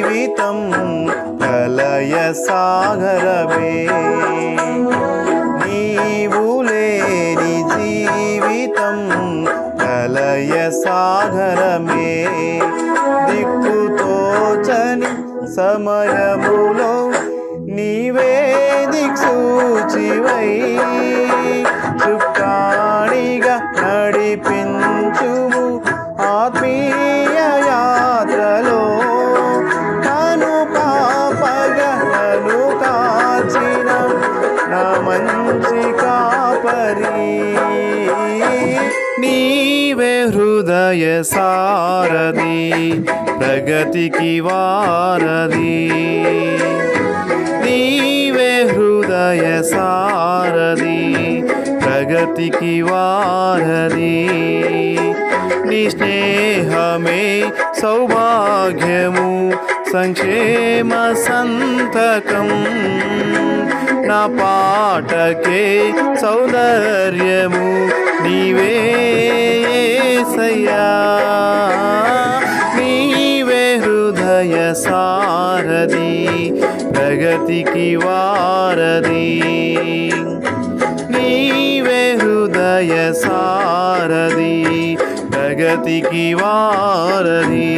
జీవితం కలయ సాగరమే. నీవు లేని జీవితం కలయ సాగరమే. దిక్కుతోచని సమయములో నీవే దిక్సూచివై. చుక్కాణిగా నడిపించుము ఆత్మీ నా మంచి కాపరి. నీవే హృదయ సారది ప్రగతికి వారది నీవే హృదయ సారది ప్రగతికి వారది నీ స్నేహమే సౌభాగ్యము సంక్షేమ సంతకం. నా పాటకే సౌందర్యము నీవే సయ్యా నీవే హృదయ సారది ప్రగతికి వారది నీవే హృదయ సారది ప్రగతికి వారధి.